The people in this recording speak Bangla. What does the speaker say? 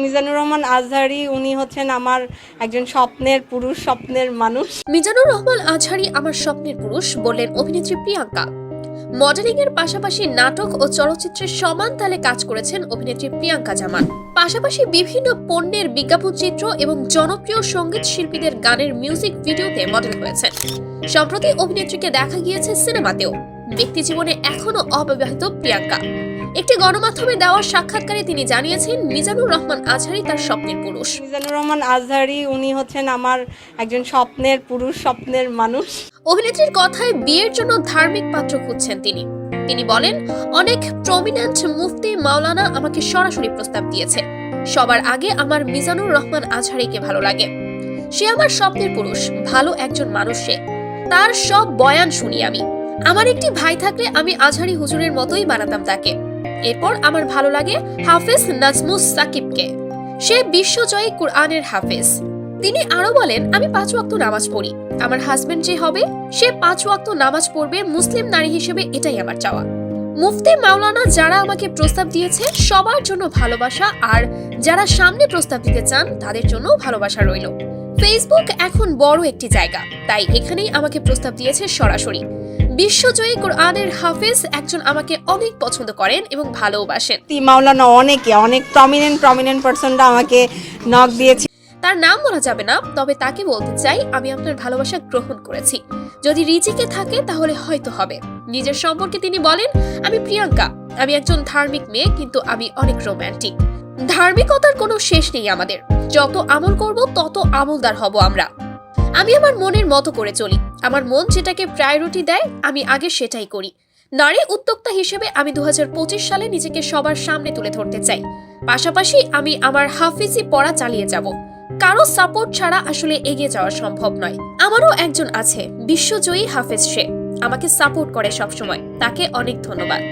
মিজানুর রহমান আজহারি, উনি হচ্ছেন আমার একজন স্বপ্নের পুরুষ, স্বপ্নের মানুষ। মিজানুর রহমান আজহারি আমার স্বপ্নের পুরুষ বললেন অভিনেত্রী প্রিয়াঙ্কা। মডেলিং এর পাশাপাশি নাটক ও চলচ্চিত্রে সমান তালে কাজ করেছেন অভিনেত্রী প্রিয়াঙ্কা জামান। পাশাপাশি বিভিন্ন পণ্যের বিজ্ঞাপন চিত্র এবং জনপ্রিয় সংগীত শিল্পীদের গানের মিউজিক ভিডিওতে মডেল হয়েছেন। সম্প্রতি অভিনেত্রীকে দেখা গিয়েছে সিনেমাতেও। ব্যক্তি জীবনে এখনও অবিবাহিত প্রিয়াঙ্কা। একটি গণমাধ্যমে দেওয়া সাক্ষাৎকারে তিনি জানিয়েছেন মিজানুর রহমান আজহারি তার স্বপ্নের পুরুষ। মিজানুর রহমান আজহারি উনি হচ্ছেন আমার একজন স্বপ্নের পুরুষ স্বপ্নের মানুষ। অভিনেত্রীর কথায় বিয়ের জন্য ধার্মিক পাত্র খুঁজছেন তিনি। তিনি বলেন অনেক প্রমিনেন্ট মুফতি মাওলানা আমাকে সরাসরি প্রস্তাব দিয়েছে। সবার আগে আমার মিজানুর রহমান আজহারিকে ভালো লাগে। সে আমার স্বপ্নের পুরুষ ভালো একজন মানুষ সে। তার সব বয়ান শুনি আমি। আমার একটি ভাই থাকলে আমি আজহারি হুজুরের মতোই বানাতাম তাকে। এরপর আমার ভালো লাগে হাফেজ নাজমুস সাকিবকে। সে বিশ্বজয়ী কুরআনের হাফেজ। তিনি আরও বলেন, আমি পাঁচ ওয়াক্ত নামাজ পড়ি। আমার হাজবেন্ড যে হবে, সে পাঁচ ওয়াক্ত নামাজ পড়বে মুসলিম নারী হিসেবে, এটাই আমার চাওয়া। মুফতি মাওলানা যারা আমাকে প্রস্তাব দিয়েছে, সবার জন্য ভালোবাসা আর যারা সামনে প্রস্তাব দিতে চান, তাদের জন্য ভালোবাসা রইল। ফেসবুক এখন বড় একটি জায়গা, তাই এখানেই আমাকে প্রস্তাব দিয়েছে সরাসরি। বিশ্বজয়ী কোরআনের হাফেজ একজন আমাকে অনেক পছন্দ করেন এবং ভালোবাসেন। মাওলানা অনেকে অনেক প্রমিনেন্ট প্রমিনেন্ট পার্সনরা আমাকে নক দিয়েছে। তার নাম বলা যাবে না তবে তাকে বলতে চাই আমি আপনার ভালোবাসা গ্রহণ করেছি। যদি রিজিকে থাকে তাহলে হয়তো হবে। নিজের সম্পর্কে তিনি বলেন আমি প্রিয়াঙ্কা আমি একজন ধার্মিক মেয়ে কিন্তু আমি অনেক রোমান্টিক ধার্মিকতার কোনো শেষ নেই আমাদের। যত আমল করব তত আমলদার হব আমরা। আমি আমার মনের মতো করে চলি। আমার মন যেটাকে প্রায়োরিটি দেয়, আমি আগে সেটাই করি। নারী উদ্যোক্তা হিসেবে আমি দু হাজার পঁচিশ সালে নিজেকে সবার সামনে তুলে ধরতে চাই। পাশাপাশি আমি আমার হাফিজি পড়া চালিয়ে যাব। কারও সাপোর্ট ছাড়া আসলে এগিয়ে যাওয়া সম্ভব নয়। আমারও একজন আছে, বিশ্বজয়ী হাফেজ সে। আমাকে সাপোর্ট করে সবসময়। তাকে অনেক ধন্যবাদ।